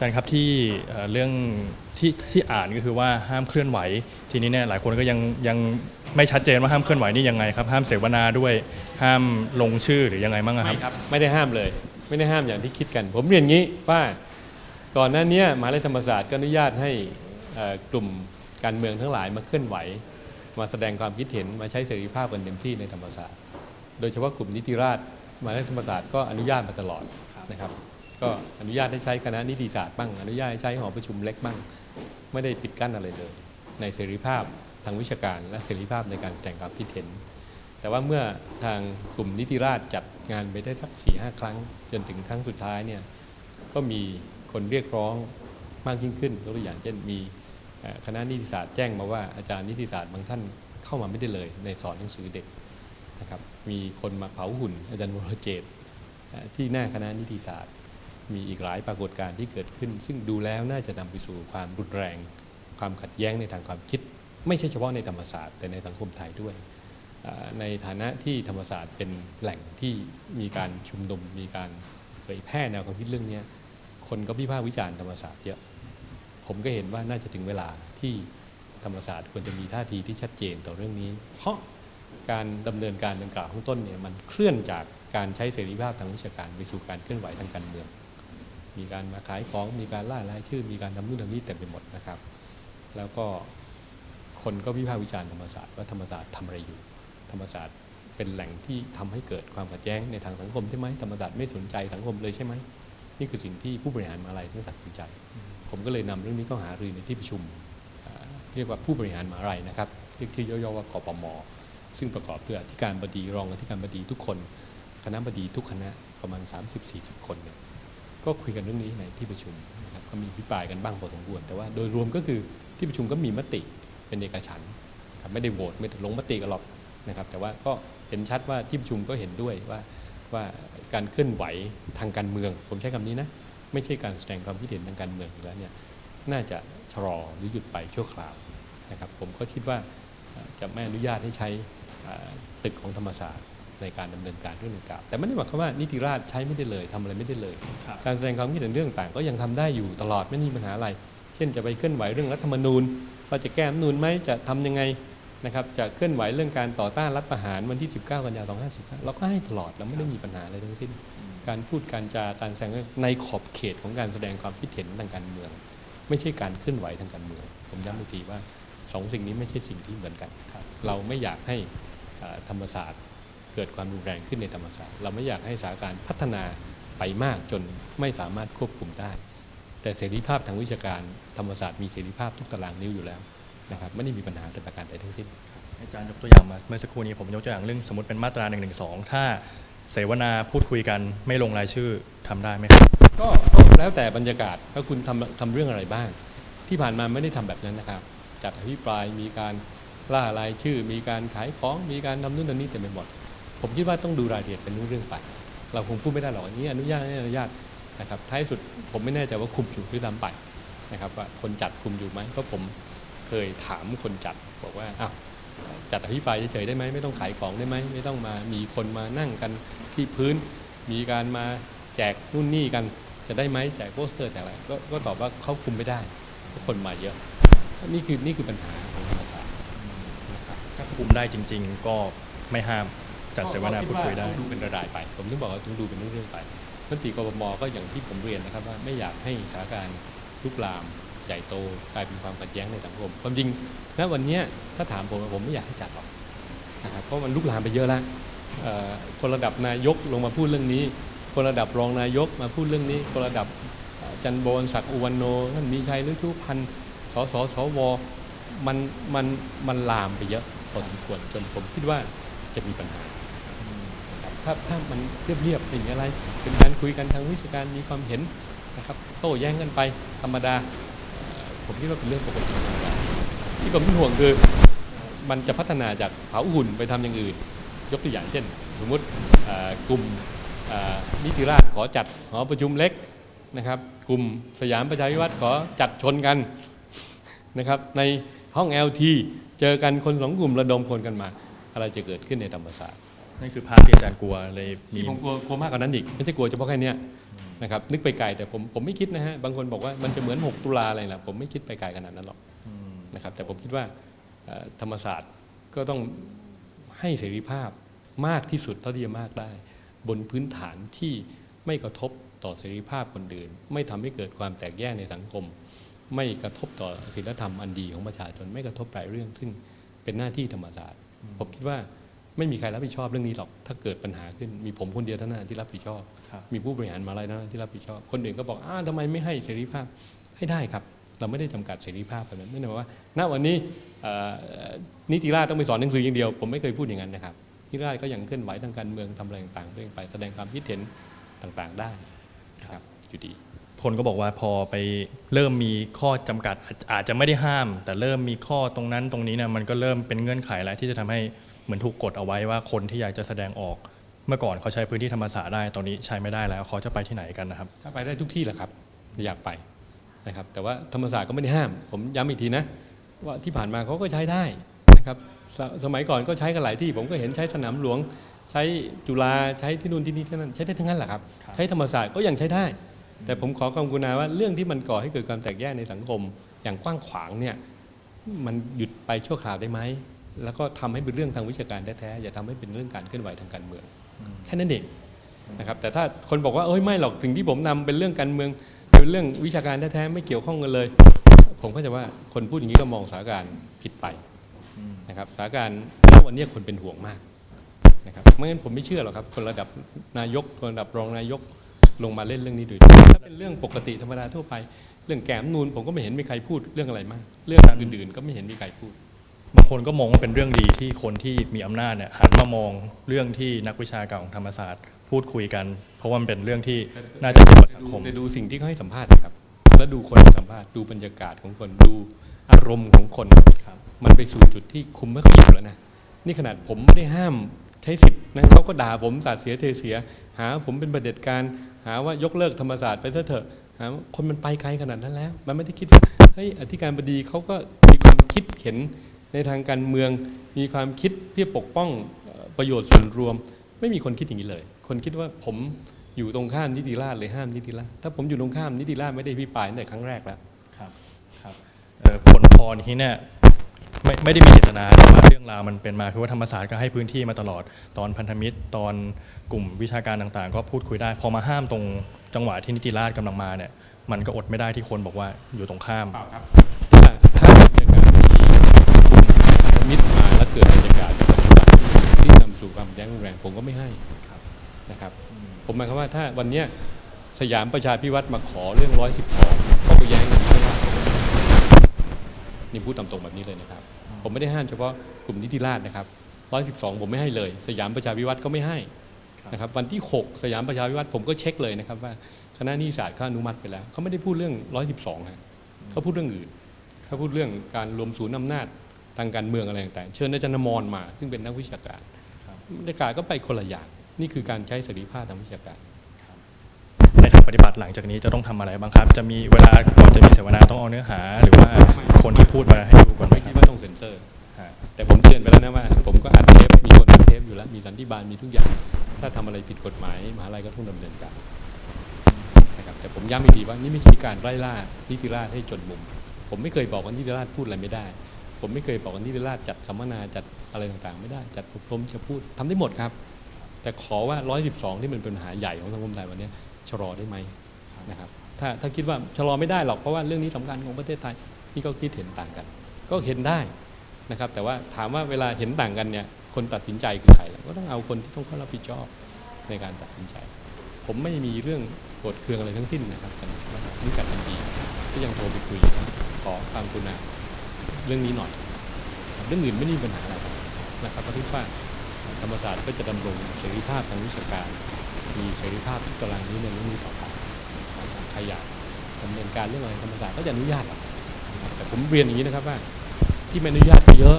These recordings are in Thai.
อาจารย์ครับที่เอ่อเรื่องที่ที่อ่านก็คือว่าห้ามเคลื่อนไหว ทีนี้เนี่ยหลายคนก็ยังยังไม่ชัดเจนว่าห้ามเคลื่อนไหวนี่ยังไงครับห้ามเสวนาด้วยห้ามลงชื่อหรือยังไงบ้างอะครับ ไม่ครับไม่ได้ห้ามเลย ไม่ได้ห้ามอย่างที่คิดกัน ผมเรียนงี้ว่าก่อนหน้านี้มหาวิทยาลัยธรรมศาสตร์ก็อนุญาตให้เอ่อกลุ่มการเมืองทั้งหลายมาเคลื่อนไหว มาแสดงความคิดเห็นมาใช้เสรีภาพกันเต็มที่ในธรรมศาสตร์ โดยเฉพาะกลุ่มนิติราษฎร์มหาวิทยาลัยธรรมศาสตร์ก็อนุญาตมาตลอดนะครับ ก็อนุญาตให้ใช้คณะนิติศาสตร์บ้างอนุญาตให้ใช้หอประชุมเล็กบ้าง ไม่ได้ปิดกั้นอะไรเลย ในเสรีภาพทางวิชาการ และเสรีภาพในการแสดงความคิดเห็น แต่ว่าเมื่อทางกลุ่มนิติราษฎร์จัดงานไปได้สักสี่ห้าครั้ง จนถึงครั้งสุดท้ายเนี่ยก็มีคนเรียกร้องมากยิ่งขึ้นตัวอย่างเช่นมีคณะนิติศาสตร์แจ้งมาว่าอาจารย์นิติศาสตร์บางท่านเข้ามาไม่ได้เลย ในสอนหนังสือเด็กนะครับมีคนมาเผาหุ่นอาจารย์วรเจตที่หน้าคณะนิติศาสตร์ มีอีกหลายปรากฏการณ์ที่เกิดขึ้น ซึ่งดูแล้วน่าจะนำไปสู่ความรุนแรง ความขัดแย้งในทางความคิด ไม่ใช่เฉพาะในธรรมศาสตร์แต่ในสังคมไทยด้วย ในฐานะที่ธรรมศาสตร์เป็นแหล่งที่มีการชุมนุมมีการเผยแพร่แนวความคิดเรื่องนี้คนก็วิพากษ์วิจารณ์ธรรมศาสตร์เยอะ ผมก็เห็นว่าน่าจะถึงเวลาที่ธรรมศาสตร์ควรจะมีท่าทีที่ชัดเจนต่อเรื่องนี้ เพราะการดำเนินการดังกล่าวข้างต้นเนี่ยมันเคลื่อนจากการใช้เสรีภาพทางวิชาการไปสู่การเคลื่อนไหวทางการเมือง มีการมาขายของ มีการล่ารายชื่อ มีการทำนู่นทำนี่เต็มไปหมดนะครับ แล้วก็คนก็วิพากษ์วิจารณ์ธรรมศาสตร์ว่าธรรมศาสตร์ทำอะไรอยู่ ธรรมศาสตร์เป็นแหล่งที่ทำให้เกิดความขัดแย้งในทางสังคมใช่ไหมธรรมศาสตร์ไม่สนใจสังคมเลยใช่ไหมนี่คือสิ่งที่ผู้บริหารมหาลัยต้องตัดสินใจ ผมก็เลยนำเรื่องนี้เข้าหารือในที่ประชุม เรียกว่าผู้บริหารมหาลัยนะครับเรียกที่ย่อๆว่ากปมซึ่งประกอบด้วยอธิการบดีรองอธิการบดีทุกคน คณะบดีทุกคณะประมาณ 30-40 คนเนี่ย ก็คุยกันเรื่องนี้ในที่ประชุมนะครับก็มีพิปรายกันบ้างพอสมควร แต่ว่าโดยรวมก็คือที่ประชุมก็มีมติเป็นเอกฉันท์ครับไม่ได้โหวตไม่ได้ลงมติกันหรอกนะครับ แต่ว่าก็เห็นชัดว่าที่ประชุมก็เห็นด้วยว่าว่าการเคลื่อนไหวทางการเมือง ผมใช้คำนี้นะไม่ใช่การแสดงความคิดเห็นทางการเมืองอยู่แล้วเนี่ยน่าจะชะลอหรือหยุดไปชั่วคราวนะครับ ผมก็คิดว่าจะไม่อนุญาตให้ใช้ตึกของธรรมศาสตร์ ในการดำเนินการเรื่องดังกล่าวแต่ไม่ได้หมายความว่านิติราษฎร์ใช้ไม่ได้เลยทำอะไรไม่ได้เลยครับการแสดงความคิดเห็นเรื่องต่างก็ยังทำได้อยู่ตลอดไม่มีปัญหาอะไร เช่นจะไปเคลื่อนไหวเรื่องรัฐธรรมนูญว่าจะแก้รัฐธรรมนูญไหมจะทำยังไงนะครับจะเคลื่อนไหวเรื่องการต่อต้านรัฐประหารวันที่ 19 กันยายน2519เราก็ให้ตลอดเราไม่ได้มีปัญหาอะไรทั้งสิ้น การพูดการจาการแสดงในขอบเขตของการแสดงความคิดเห็นทางการเมือง ไม่ใช่การเคลื่อนไหวทางการเมือง ผมย้ำอีกทีว่าสองสิ่งนี้ไม่ใช่สิ่งที่เหมือนกันครับเราไม่อยากให้อ่าธรรมศาสตร์ เกิดความรุนแรงขึ้นในธรรมศาสตร์เราไม่อยากให้สถานการณ์พัฒนาไปมากจนไม่สามารถควบคุมได้ แต่เสรีภาพทางวิชาการธรรมศาสตร์มีเสรีภาพทุกตารางนิ้วอยู่แล้วนะครับไม่ได้มีปัญหาแต่ประการใดทั้งสิ้นอาจารย์ยกตัวอย่างมาเมื่อสักครู่นี้ผมยกตัวอย่างเรื่องสมมติเป็นมาตรา1นึถ้าเสวนาพูดคุยกันไม่ลงรายชื่อทำได้ไหมครับก็ก็แล้วแต่บรรยากาศว่าคุณทำทำเรื่องอะไรบ้าง ที่ผ่านมาไม่ได้ทำแบบนั้นนะครับจัดอภิปรายมีการล่ารายชื่อ มีการขายของมีการทำนู่นทำนี่เต็มไปหมด ผมคิดว่าต้องดูรายละเอียดเป็นเรื่องไป เราคงพูดไม่ได้หรอกอันนี้อนุญาตไม่อนุญาตนะครับท้ายสุดผมไม่แน่ใจว่าคุมอยู่หรือทำไปนะครับว่าคนจัดคุมอยู่ไหมเพราะผมเคยถามคนจัดบอกว่าอ้าวจัดอภิปรายเฉยๆได้ไหมไม่ต้องขายของได้ไหมไม่ต้องมามีคนมานั่งกันที่พื้น มีการมาแจกนู่นนี่กันจะได้ไหมแจกโปสเตอร์แจกอะไรก็ก็ตอบว่าเขาคุมไม่ได้เพราะคนมาเยอะ นี่คือนี่คือปัญหาของธรรมศาสตร์ถ้าคุมได้จริง ๆ ก็ไม่ห้าม จัดเสวนาพูดคุยได้ดูเป็นรายไป ผมถึงบอกว่าต้องดูเป็นเรื่องๆไปมติกบมก็อย่างที่ผมเรียนนะครับว่าไม่อยากให้สถานการณ์ลุกลามใหญ่โตกลายเป็นความขัดแย้งในสังคม ความจริงณวันนี้ถ้าถามผมผมไม่อยากให้จัดหรอกนะครับเพราะมันลุกลามไปเยอะแล้วคนระดับนายกลงมาพูดเรื่องนี้ คนระดับรองนายกมาพูดเรื่องนี้ คนระดับจันโบนศักดิ์อุวันโนท่านมีชัยฤชุพันธ์สสสวมันมันมันลามไปเยอะพอสมควรจนผมคิดว่าจะมีปัญหา นะครับ ถ้ามันเรียบๆเป็นอะไร เป็นการคุยกันทางวิชาการมีความเห็นนะครับโต้แย้งกันไปธรรมดา ผมคิดว่าเป็นเรื่องปกติที่ผมเป็นห่วงคือมันจะพัฒนาจากเผาหุ่นไปทำอย่างอื่น ยกตัวอย่างเช่น สมมุติกลุ่มนิติราษฎร์ขอจัดหอประชุมเล็กนะครับ กลุ่มสยามประชาวิวัฒน์ขอจัดชนกันนะครับ ในห้อง LT เจอกันคนสองกลุ่มระดมคนกันมา อะไรจะเกิดขึ้นในธรรมศาสตร์ นั่นคือภาพที่อาจารย์กลัวเลยมีที่ผมกลัวกลัวมากกว่านั้นอีกไม่ใช่กลัวเฉพาะแค่เนี้ยนะครับนึกไปไกลแต่ผมผมไม่คิดนะฮะบางคนบอกว่ามันจะเหมือน 6 ตุลาอะไรล่ะผมไม่คิดไปไกลขนาดนั้นหรอกนะครับแต่ผมคิดว่าธรรมศาสตร์ก็ต้องให้เสรีภาพมากที่สุดเท่าที่จะมากได้ บนพื้นฐานที่ไม่กระทบต่อเสรีภาพคนอื่น ไม่ทำให้เกิดความแตกแยกในสังคม ไม่กระทบต่อศีลธรรมอันดีของประชาชนไม่กระทบหลายเรื่อง ซึ่งเป็นหน้าที่ธรรมศาสตร์ผมคิดว่า ไม่มีใครรับผิดชอบเรื่องนี้หรอก ถ้าเกิดปัญหาขึ้น มีผมคนเดียวเท่านั้นที่รับผิดชอบครับมีผู้บริหารมหาลัยเท่านั้นที่รับผิดชอบ คนอื่นก็บอกอ้าวทำไมไม่ให้เสรีภาพ ให้ได้ครับ เราไม่ได้จำกัดเสรีภาพแบบนั้นไม่ได้บอกว่า ณ วันนี้เอ่อนิติราษฎร์ต้องไปสอนหนังสืออย่างเดียว ผมไม่เคยพูดอย่างนั้นนะครับ นิติราษฎร์ก็ยังเคลื่อนไหวทางการเมืองทำอะไรต่างๆเรื่องไป แสดงความคิดเห็นต่างๆได้นะครับอยู่ดีคนก็บอกว่าพอไปเริ่มมีข้อจำกัดอาจอาจจะไม่ได้ห้าม แต่เริ่มมีข้อตรงนั้นตรงนี้เนี่ยมันก็เริ่มเป็นเงื่อนไขแล้วที่จะทำให้ เหมือนถูกกดเอาไว้ว่าคนที่อยากจะแสดงออก เมื่อก่อนเขาใช้พื้นที่ธรรมศาสตร์ได้ตอนนี้ใช้ไม่ได้แล้วเขาจะไปที่ไหนกันนะครับ ถ้าไปได้ทุกที่แหละครับ อยากไปนะครับ แต่ว่าธรรมศาสตร์ก็ไม่ได้ห้าม ผมย้ำอีกทีนะว่าที่ผ่านมาเขาก็ใช้ได้นะครับสสมัยก่อนก็ใช้กันหลายที่ ผมก็เห็นใช้สนามหลวง ใช้จุฬาใช้ที่นู่นที่นี่ที่นั่นใช้ได้ทั้งนั้นแหละครับครับใช้ธรรมศาสตร์ก็ยังใช้ได้ แต่ผมขอความกรุณาว่าเรื่องที่มันก่อให้เกิดความแตกแยกในสังคม อย่างกว้างขวางเนี่ยมันหยุดไปชั่วคราวได้ไหม แล้วก็ทำให้เป็นเรื่องทางวิชาการแท้ๆอย่าทำให้เป็นเรื่องการเคลื่อนไหวทางการเมืองแค่นั้นเองนะครับแต่ถ้าคนบอกว่าเอ้ยไม่หรอกสิ่งที่ผมนำเป็นเรื่องการเมืองเป็นเรื่องวิชาการแท้ๆไม่เกี่ยวข้องกันเลย ผมก็จะว่าคนพูดอย่างนี้ก็มองสถานการณ์ผิดไปนะครับสถานการณ์ณวันนี้คนเป็นห่วงมากนะครับไม่งั้นผมไม่เชื่อหรอกครับ คนระดับนายกคนระดับรองนายกลงมาเล่นเรื่องนี้โดยตรงถ้าเป็นเรื่องปกติธรรมดาทั่วไป เรื่องแกมนูนผมก็ไม่เห็นมีใครพูดเรื่องอะไรมาก เรื่องอื่นๆ ก็ไม่เห็นมีใครพูด บางคนก็มองว่าเป็นเรื่องดีที่คนที่มีอำนาจเนี่ยหันมามองเรื่องที่นักวิชาการของธรรมศาสตร์พูดคุยกัน เพราะว่ามันเป็นเรื่องที่น่าจะดีกับสังคมแต่ดูสิ่งที่เขาให้สัมภาษณ์สิครับ แล้วดูคนให้สัมภาษณ์ดูบรรยากาศของคนดูอารมณ์ของคนครับมันไปสู่จุดที่คุมไม่ค่อยอยู่แล้วนะนี่ขนาดผมไม่ได้ห้ามใช้สิทธิ์นะเขาก็ด่าผมสาดเสียเทเสีย หาผมเป็นประเผด็จการหาว่ายกเลิกธรรมศาสตร์ไปซะเถอะหาว่าคนมันไปไกลขนาดนั้นแล้ว มันไม่ได้คิดว่าเฮ้ยอธิการบดีเขาก็มีความคิดเห็น ในทางการเมืองมีความคิดเพื่อปกป้องประโยชน์ส่วนรวม ไม่มีคนคิดอย่างนี้เลย คนคิดว่าผมอยู่ตรงข้ามนิติราษฎร์เลยห้ามนิติราษฎร์ถ้าผมอยู่ตรงข้ามนิติราษฎร์ไม่ได้พิปรายตั้งแต่ครั้งแรกแล้วครับครับผลพรที่เนี่ยไม่ไม่ได้มีเจตนาแต่ว่าเรื่องราวมันเป็นมาคือว่าธรรมศาสตร์ก็ให้พื้นที่มาตลอดตอนพันธมิตร ตอนกลุ่มวิชาการต่างๆ ก็พูดคุยได้ พอมาห้ามตรงจังหวะที่นิติราชกำลังมาเนี่ยมันก็อดไม่ได้ที่คนบอกว่าอยู่ตรงข้ามเปล่าครับถ้าถ้าบรรยากาศที่คุณ มิตรมาแล้วเกิดบรรยากาศที่นำสู่ความแย้งรุนแรงผมก็ไม่ให้นะครับผมหมายความว่าถ้าวันเนี้ยสยามประชาพิวัตรมาขอเรื่อง112เขาก็แย้งอย่างนี้ไม่ได้นี่พูดตามตรงแบบนี้เลยนะครับ ผมไม่ได้ห้ามเฉพาะกลุ่มนิติราษฎร์นะครับ112ผมไม่ให้เลย สยามประชาพิวัตรก็ไม่ให้นะครับวันที่ 6 สยามประชาพิวัตรผมก็เช็คเลยนะครับว่าคณะนิติศาสตร์เขาอนุมัติไปแล้ว เขาไม่ได้พูดเรื่อง 112ฮะเขาพูดเรื่องอื่น เขาพูดเรื่องการรวมศูนย์อำนาจ ทางการเมืองอะไรต่างๆเชิญอาจารย์นมรมา ซึ่งเป็นนักวิชาการครับบรรยากาศก็ไปคนละอย่าง นี่คือการใช้เสรีภาพทางวิชาการในทางปฏิบัติหลังจากนี้จะต้องทำอะไรบ้างครับ จะมีเวลาก่อนจะมีเสวนาต้องเอาเนื้อหา หรือว่าคนที่พูดมาให้ดูก่อนไหมไม่คคิรัดบว่าต้องเซ็นเซอร์ฮะแต่ผมเตือนไปแล้วนะว่า ผมก็อัดเทปมีคนอัดเทปอยู่แล้ว มีสันติบาลมีทุกอย่าง ถ้าทำอะไรผิดกฎหมายมหาลัยก็ต้องดำเนินการนะครับแต่ผมย้ำอีกทีว่านี่ไม่ใช่การไล่ล่านิติราษฎร์ให้จนมุม ผมไม่เคยบอกว่านิติราษฎร์พูดอะไรไม่ได้ ผมไม่เคยบอกว่านิติราษฎร์จัดสัมมนาจัดอะไรต่างๆ ไม่ได้จัดอบรมจะพูดทำได้หมดครับ แต่ขอว่า 112 ที่มันเป็นปัญหาใหญ่ของสังคมไทยวันนี้ชะลอได้ไหมนะครับถ้าถ้าคิดว่าชะลอไม่ได้หรอกเพราะว่าเรื่องนี้สำคัญของประเทศไทยนี่ก็คิดเห็นต่างกัน ก็เห็นได้นะครับ แต่ว่าถามว่าเวลาเห็นต่างกันเนี่ยคนตัดสินใจคือใครก็ต้องเอาคนที่ต้องเข้ารับผิดชอบในการตัดสินใจ ผมไม่มีเรื่องโกรธเคืองอะไรทั้งสิ้นนะครับแต่นี่กัดกันดีก็ยังโทรไปคุยขอความกรุณา เรื่องนี้หน่อยเรื่องอื่นไม่มีปัญหาอะไรนะครับก็คิดว่าธรรมศาสตร์ก็จะดำรงเสรีภาพทางวิชาการ มีเสรีภาพที่ตารางนี้ในเรื่องนี้ต่อไปใครอยากดำเนินการเรื่องอะไรธรรมศาสตร์ก็จะอนุญาตครับแต่ผมเรียนอย่างนี้นะครับว่า ที่ไม่อนุญาตก็เยอะ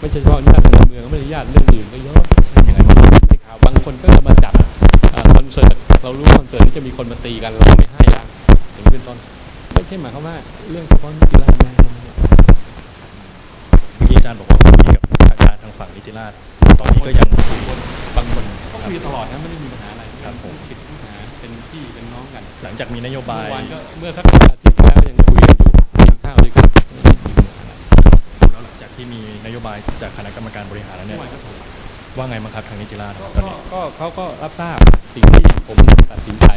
ไม่ใช่เฉพาะอนุญาตทางการเมืองไม่อนุญาตเรื่องอื่นก็เยอะอย่างไรบ้างในข่าวบางคนก็จะมาจัดคอนเสิร์ตเรารู้คอนเสิร์ตนี้จะมีคนมาตีกันเราไม่ให้ละอย่างนี้เป็นต้นไม่ใช่หมายความว่าเรื่องเฉพาะนิติราษฎร์นะ เมื่อกี้อาจารย์บอกว่าคุยกับอาจารย์ทาง ฝั่งนิติราชตอนนี้ก็ยังคุยบางคนก็คุยตลอดนะไม่ได้มีปัญหาอะไรครับผมสิทธิปัญหาเป็นพี่เป็นน้องกัน หลังจากมีนโยบายเมื่อวานก็เมื่อสักอาทิตย์ที่แล้วก็ยังคุยกันอยู่กินข้าวด้วยกันไม่ได้มีปัญหาอะไรแล้วหลังจากที่มีนโยบายจากคณะกรรมการบริหารแล้วเมื่เนี่อยวานก็โทรมาว่าไงบ้างครับทางนิติราษฎร์ก็ตอนนี้ก็เขาก็รับทราบสิ่งที่ผมตัดสินใจ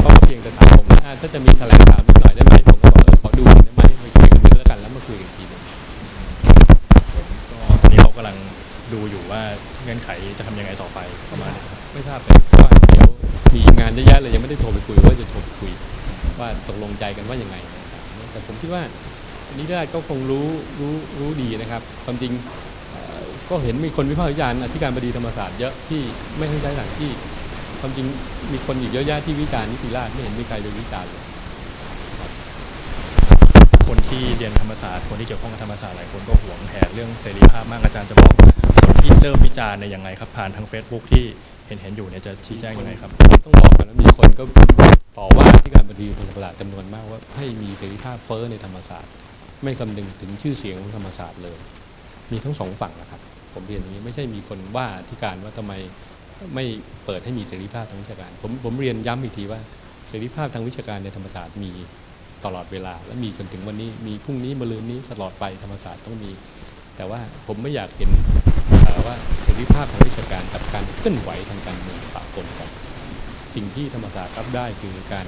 เขาก็เพียงแต่ถามผมว่าอ่าถ้าจะมีแถลงข่าวนิดหน่อยได้ไหมผมก็บอกเออขอดูหน่อยได้ไหมไปคุยกันด้วยแล้วกันแล้วมาคุยกันอีกทีหนึง ก็ตอนนี้เขากำลัง ดูอยู่ว่าเงื่อนไขจะทำยังไงต่อไปประมาณนี้ครับไม่ทราบเลยเพราะว่าเดี๋ยวมีงานเยอะแยะเลยยังไม่ได้โทรไปคุยว่าจะโทรไปคุย ว่าตกลงใจกันว่ายังไงนะครับแต่ผมคิดว่าอันนี้ได้ก็คงรู้รู้รู้ดีนะครับความจริงเอ่อก็เห็นมีคนวิพากษ์วิจารณ์อธิการบดีธรรมศาสตร์เยอะที่ไม่ให้ใช้สถานที่ความจริงมีคนอีกเยอะแยะที่วิจารณ์นิติราษฎร์ไม่เห็นมีใครไปวิจารณ์เลยคนที่เรียนธรรมศาสตร์คนที่เกี่ยวข้องกับธรรมศาสตร์หลายคนก็หวงแหนเรื่องเสรีภาพมากอาจารย์จะบอกคน ที่เริ่มวิจารณ์เนี่ยยังไงครับ ผ่านทาง Facebook ที่เห็นเห็นอยู่เนี่ยจะชี้แจงยังไงครับ ต้องบอกก่อนว่ามีคนก็ต่อว่าที่การบดีธรรมศาสตร์จำนวนมากว่าให้มีเสรีภาพเฟ้อในธรรมศาสตร์ ไม่คำนึงถึงชื่อเสียงของธรรมศาสตร์เลย มีทั้งสองฝั่งนะครับ ผมเรียนอย่างนี้ไม่ใช่มีคนว่าที่การว่าทำไมไม่เปิดให้มีเสรีภาพทางวิชาการ ผมผมเรียนย้ำอีกทีว่าเสรีภาพทางวิชาการในธรรมศาสตร์มีตลอดเวลา และมีจนถึงวันนี้มีพรุ่งนี้มะรืนนี้ตลอดไปธรรมศาสตร์ต้องมี แต่ว่าผมไม่อยากเห็นว่าเสรีภาพทางวิชาการกับการเคลื่อนไหวทางการเมืองปะปนกัน สิ่งที่ธรรมศาสตร์รับได้คือการ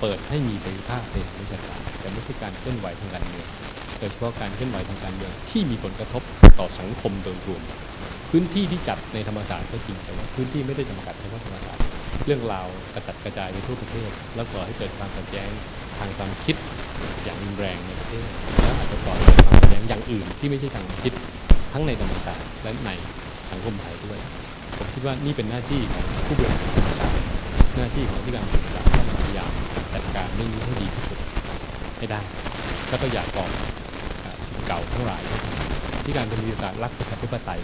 เปิดให้มีเสรีภาพในทางวิชาการแต่ไม่ใช่การเคลื่อนไหวทางการเมืองโดยเฉพาะการเคลื่อนไหวทางการเมืองที่มีผลกระทบต่อสังคมโดยรวม พื้นที่ที่จัดในธรรมศาสตร์ก็จริงแต่ว่าพื้นที่ไม่ได้จำกัดเฉพาะธรรมศาสตร์เรื่องราวกระจัดกระจายไปทั่วประเทศ แล้วก่อให้เกิดความขัดแย้งทางความคิดอย่างรุนแรงในประเทศและอาจจะก่อให้ อย่างอื่นที่ไม่ใช่ทางคิดทั้งในธรรมศาสตร์และในสังคมไทยด้วย ผมคิดว่านี่เป็นหน้าที่ของผู้บริหารธรรมศาสตร์หน้าที่ของที่การศึกษาต้องพยายามจัดการเรื่องนี้ให้ดีที่สุดให้ได้แล้วก็อยากบอกอ่าสิ่งเก่าทั้งหลาย ที่การเป็นวิทยาศาสตร์รักประชาธิปไตย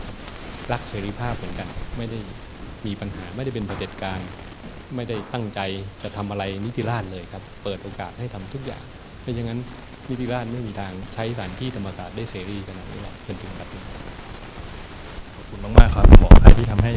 รักเสรีภาพเหมือนกัน ไม่ได้มีปัญหาไม่ได้เป็นเผด็จการ ไม่ได้ตั้งใจจะทำอะไรนิติราษฎร์เลยครับ เปิดโอกาสให้ทำทุกอย่าง ไม่อย่างนั้นนิติราษฎร์ไม่มีทางใช้สถานที่ธรรมศาสตร์ได้เสรีขนาดนี้หรอกจนถึงปัจจุบันขอบคุณมากๆครับขอกใครที่ทำให้